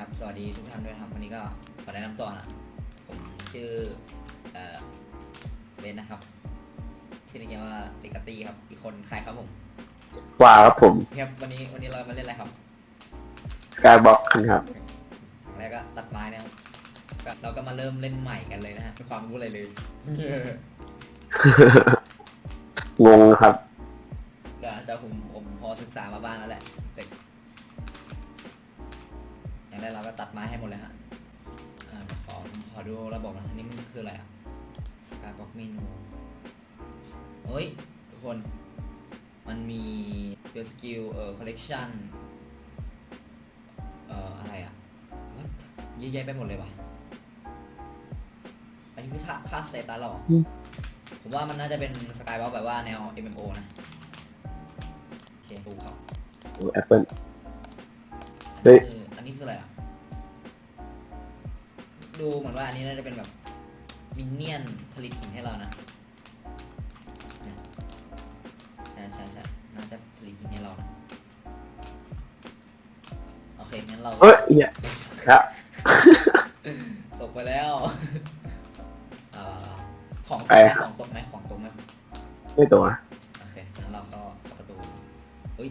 ครับ สวัสดีทุกท่านด้วยนะครับ วันนี้ก็ขอแนะนำตัวนะ ผมชื่อเอ่อเบนนะครับ ชื่อในเกมว่าลิกาตี้ครับ อีกคนใครครับผมว่าครับผมครับ วันนี้วันนี้เรามาเล่นอะไรครับสกายบ็อกครับอย่างแรกก็ตัดไม้นะครับก็เราก็มาเริ่มเล่นใหม่กันเลยนะฮะไม่ความรู้อะไรเลย งงครับ เดี๋ยวแต่ผมผมพอศึกษามาบ้างแล้วแหละ แต่อย่างแรกเราก็ตัดไม้ให้หมดเลยฮะอ่าเดี๋ยวขอผมขอดูระบบนะอันนี้มันคืออะไรอะสกายบ็อกเมนูเฮ้ย ทุกคน มันมี your skill เอ่อ collection เอ่ออะไรอะ What? เยอะแยะไปหมดเลยว่ะ อันนี้คือค่าค่าเซตแล้วหรออืมผมว่ามันน่าจะเป็นสกายบ็อกแบบว่าแนว MMO นะโอเคดูครับแอปเปิลอันเฮ้นี้ยคืออันนี้คืออะไรอะ ดูเหมือนว่าอันนี้น่าจะเป็นแบบมินเนี่ยนผลิตหินให้เรานะเนี่ยใช่ใช่ใช่น่าจะผลิตหินให้เรานะโอเคงั้นเราเอ้ยเหี้ยครับตกไปแล้วอ่าของตกไปไหมครับของตกไหมของตกไหมไม่ตัวโอเคงั้นเราก็เข้าประตูเอ้ย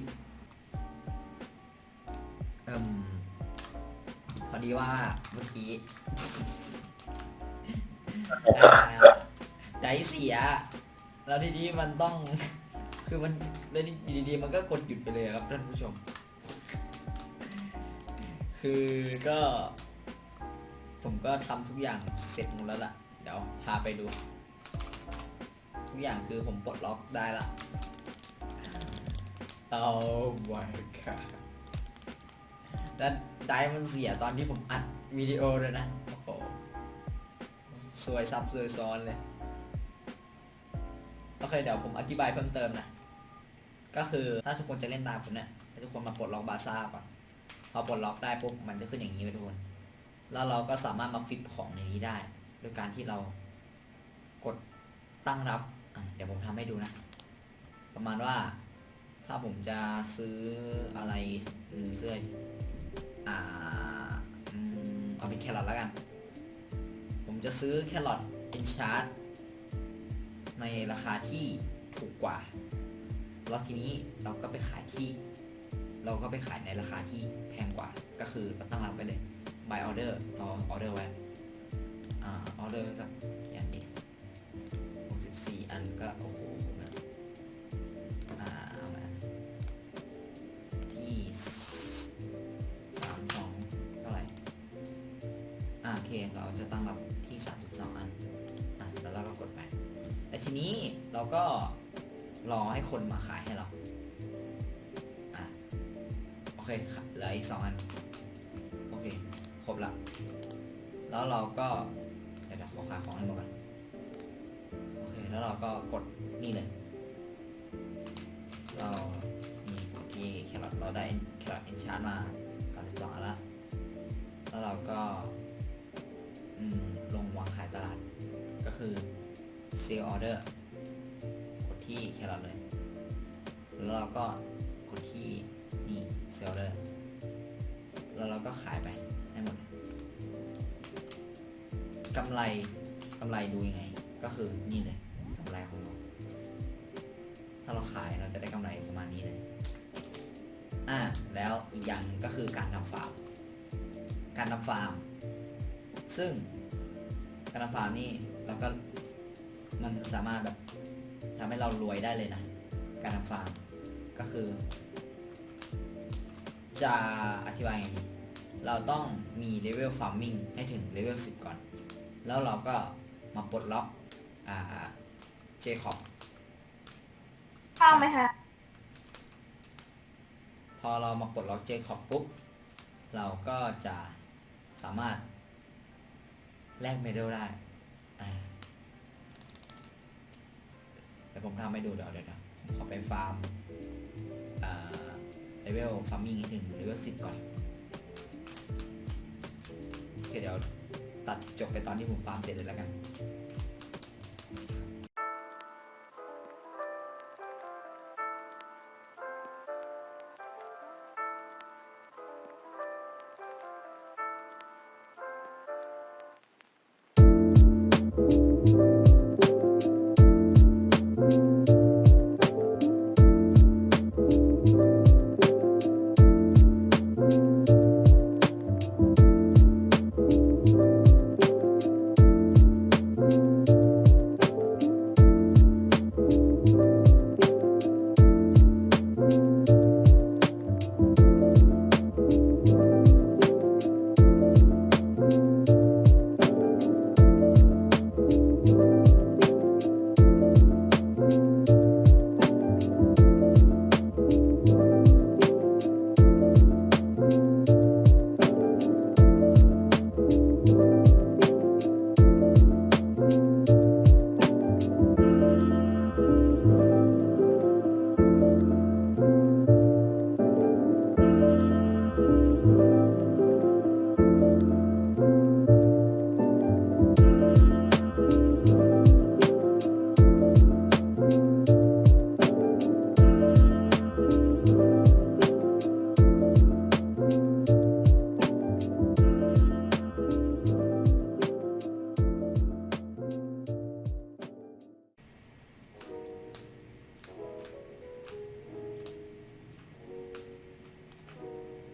ดีว่าเมื่อกี้อ่าไดเสีย แล้วทีนี้มันต้อง คือมันแล้วนี่ดีๆมันก็กดหยุดไปเลยครับท่านผู้ชม คือก็ ผมก็ทำทุกอย่างเสร็จหมดแล้วล่ะ เดี๋ยวพาไปดู ทุกอย่างคือผมปลดล็อกได้ละ Oh my god แล้วไดมันเสียตอนที่ผมอัดวิดีโอเลยนะ โอ้โห สวยซับสวยซ้อนเลย โอเค เดี๋ยวผมอธิบายเพิ่มเติมนะ ก็คือถ้าทุกคนจะเล่นตามผมเนี่ยให้ทุกคนมาปลดล็อกบาซ่าก่อน พอปลดล็อกได้ปุ๊บมันจะขึ้นอย่างนี้ไปทุกคน แล้วเราก็สามารถมาฟิปของในนี้ได้ โดยการที่เรากดตั้งรับ เดี๋ยวผมทำให้ดูนะ ประมาณว่าถ้าผมจะซื้ออะไรอืมซื้อ อ่าเอาเป็นแครอทแล้วกัน ผมจะซื้อแครอทเอนชาร์ในราคาที่ถูกกว่า แล้วทีนี้เราก็ไปขายที่ เราก็ไปขายในราคาที่แพงกว่า ก็คือตั้งรับไปเลย buy order เราออเดอร์ไว้ อ่า ออเดอร์ไว้สักกี่อันดีหกสิบสี่อันก็โอ้โห เราก็รอให้คนมาขายให้เรา อะ โอเคค่ะเหลืออีกสองอัน โอเค ครบละ แล้วเราก็ เดี๋ยวขอขายของให้หมดก่อน โอเค แล้วเราก็กดนี่เลย เรานี่กดที่แครอทเราได้แครอทเอนชาร์มา92อันละ แล้วเราก็ลงวางขายตลาด ก็คือ sale order ที่แครอทเลย แล้วเราก็กดที่นี่ sale order แล้วเราก็ขายไปให้หมดกำไรกำไรดูยังไง ก็คือนี่เลยกำไรของเรา ถ้าเราขายเราจะได้กำไรประมาณนี้เลย อ่า แล้วอีกอย่างหนึ่งก็คือการทำฟาร์ม การทำฟาร์ม ซึ่งการทำฟาร์มนี่เราก็มันสามารถแบบ ทำให้เรารวยได้เลยนะ การทำฟาร์มก็คือ จะอธิบายยังไงดีเราต้องมีเลเวลฟาร์มิงให้ถึงเลเวล10 ก่อน แล้วเราก็มาปลดล็อกอ่าเจคอบเข้าไหมคะพอเรามาปลดล็อกเจคอบปุ๊บ เราก็จะสามารถแลกเมดัลได้อ่าเดี๋ ยวผมทำให้ดูเดี๋ยวเดี๋ยวเขอไปฟาร์มเลเวลฟาร์มิงให้ถึงเลเวล10ก่อนโอเคเดี๋ยวตัดจบไปตอนที่ผมฟาร์มเสร็จเลยแล้วกัน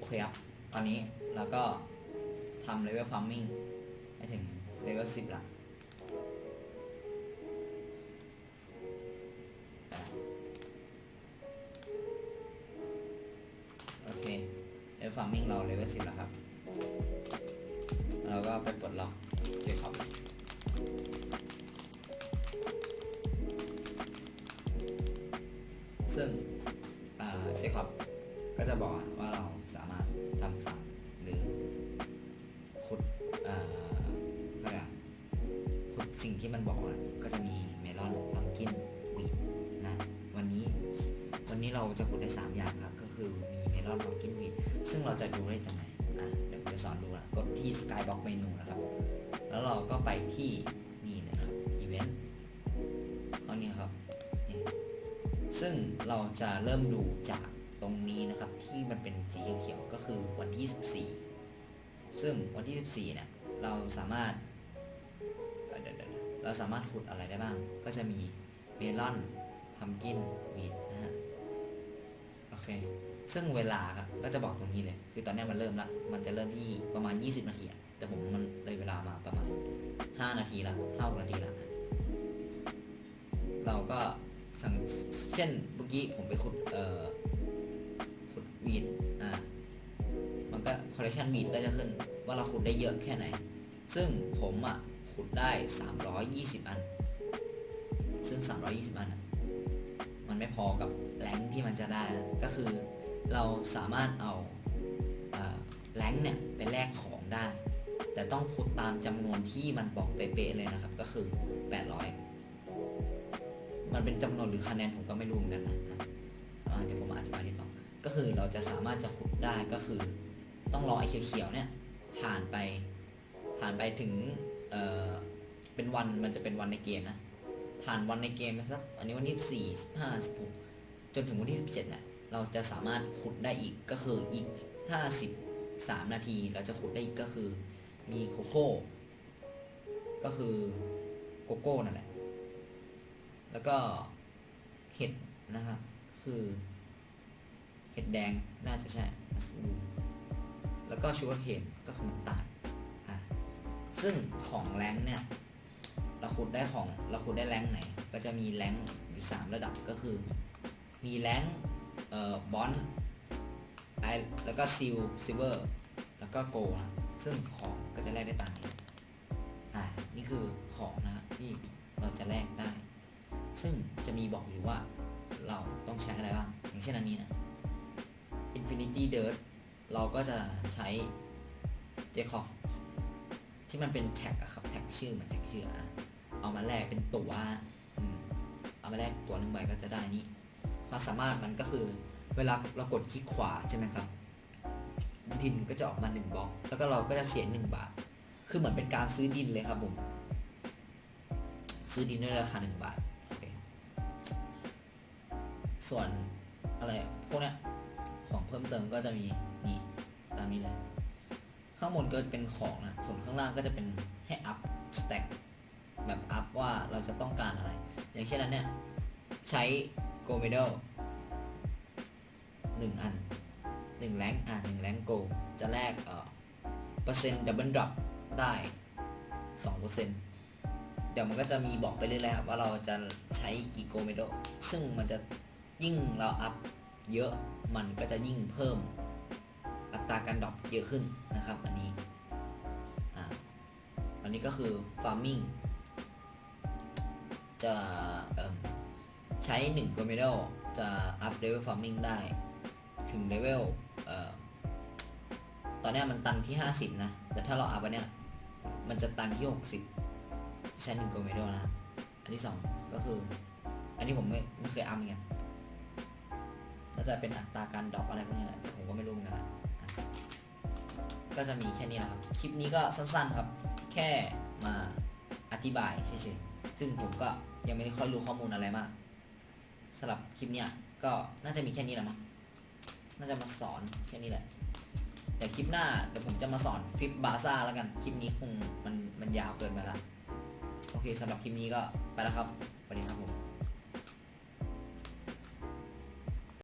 ครับตอนนี้เราก็ทำเลเวลฟาร์มมิ่งให้ถึงเลเวลสิบละโอเคเลเวลฟาร์มมิ่งเราเลเวลสิบแล้วครับ เราก็ไปปลดล็อกเจคอบ เราจะขุดได้ 3 อย่างครับ ก็คือมีเมลอนพัมกินวีดซึ่งเราจะดูได้ตรงไหนอะเดี๋ยวผมจะสอนดูนะกดที่ Skybox เมนูนะครับ แล้วเราก็ไปที่นี่เลยครับอีเวนต์เอานี้ครับ ซึ่งเราจะเริ่มดูจากตรงนี้นะครับ ที่มันเป็นสีเขียวๆก็คือวันที่ 14 ซึ่งวันที่ 14เนี่ยเราสามารถเเเราสามารถขุดอะไรได้บ้าง ก็จะมีเมลอนพัมกินวีด อเคซึ่งเวลาครับก็จะบอกตรงนี้เลย คือตอนนี้มันเริ่มละมันจะเริ่มที่ประมาณ 20 นาทีแต่ผมมันเลยเวลามาประมาณ 5 นาทีละ5นาทีละเราก็สังเช่นเมื่อกี้ผมไปขุดเอ่อขุดวีดอ่ามันก็คอลเลคชันวีดก็จะขึ้น ว่าเราขุดได้เยอะแค่ไหน ซึ่งผมอะขุดได้ 320 อัน ซึ่ง 320 อันอะมันไม่พอกับ แรงที่มันจะได้นะก็คือเราสามารถเอาเอ่อแรงเนี่ยไปแลกของได้ แต่ต้องขุดตามจำนวนที่มันบอกเป๊ะๆเลยนะครับ ก็คือ 800 มันเป็นจำนวนหรือคะแนนผมก็ไม่รู้เหมือนกันนะเดี๋ยวผมอธิบายทีต่อก็คือเราจะสามารถจะขุดได้ก็คือ ต้องรอไอ้เขียวๆเนี่ยผ่านไปผ่านไปถึงเเป็นวันมันจะเป็นวันในเกมนะผ่านวันในเกมไปสักอันนี้วันที่สี่สิบห้าสิบหก จนถึงวันที่สิบเจ็ดนี่ยเราจะสามารถขุดได้อีกก็คืออีกห้าสิบสามนาที เราจะขุดได้อีกก็คือมีโคโค่ก็คือโกโก้นั่นแหละ แล้วก็เห็ดนะครับคือเห็ดแดงน่าจะใช่แล้วก็ชูการ์เคนก็คือน้ำตาลอะซึ่งของแรงเนี่ยเราขุดได้ของเราขุดได้แรงไหน ก็จะมีแรงอยู่ 3 ระดับก็คือ มีแรงเอ่อบอนไอแล้วก็ซิลซิเวอร์แล้วก็โกนะซึ่งของก็จะแลกได้ตามนี้อ่านี่คือของนะที่เราจะแลกได้ ซึ่งจะมีบอกอยู่ว่าเราต้องใช้อะไรบ้างอย่างเช่นอันนี้นะ Infinity Dirt เราก็จะใช้ j a c o b ที่มันเป็นแท็กอะครับ แท็กชื่อเหมือนแท็กชื่ออะเอามาแลกเป็นตัวเอามาแลกตัวหนึ่งใบก็จะได้นี่ ความสามารถมันก็คือเวลาเรากดคลิกขวาใช่ไหมครับดินก็จะออกมาหนึ่งบล็อก แล้วก็เราก็จะเสียหนึ่งบาท คือเหมือนเป็นการซื้อดินเลยครับผมซื้อดินด้วยราคาหนึ่งบาทโอเคส่วนอะไรพวกเนี้ยของเพิ่มเติมก็จะมีนี่ตามนี้เลยข้างบนก็เป็นของนะส่วนข้างล่างก็จะเป็นให้อัพสแต็กแบบอัพว่าเราจะต้องการอะไร อย่างเช่นนั้นเนี่ยใช้ โกเมดลหนึ่งอันหนึ่งแรงอ่าหนึ่งแรงโก จะแลกเอ่อเปอร์เซ็นต์ดับเบิลดรอปได้สองเปอร์เซ็นต์เดี๋ยวมันก็จะมีบอกไปเรื่อยๆครับว่าเราจะใช้กี่โกเมดลซึ่งมันจะยิ่งเราอัพเยอะมันก็จะยิ่งเพิ่มอัตราการดรอปเยอะขึ้นนะครับ อันนี้อ่าอันนี้ก็คือ farming จะเอิ่ม ใช้1 g o m e d a l จะอัพ level farming ได้ ถึง level เอ่อตอนนี้มันตันที่ 50 นะ แต่ถ้าเราอัพอันเนี้ยมันจะตันที่ 60 ใช้1 g o m e d a l นะ อันที่ 2 ก็คือ อันนี้ผมไม่ไม่เคยอัพเหมือนกันก็จะเป็นอัตราการดรอปอะไรพวกนี้แหละผมก็ไม่รู้เหมือนกันนะก็จะมีแค่นี้นะครับ คลิปนี้ก็สั้นๆครับ แค่มาอธิบายเฉยๆ ซึ่งผมก็ยังไม่ได้ค่อยรู้ข้อมูลอะไรมาก สำหรับคลิปเนี้ยก็น่าจะมีแค่นี้แหละมั้งน่าจะมาสอนแค่นี้แหละเดี๋ยวคลิปหน้าเดี๋ยวผมจะมาสอนฟิปบาซ่าแล้วกันคลิปนี้คงมันมันยาวเกินไปละโอเคสำหรับคลิปนี้ก็ไปแล้วครับสวัสดีครับผม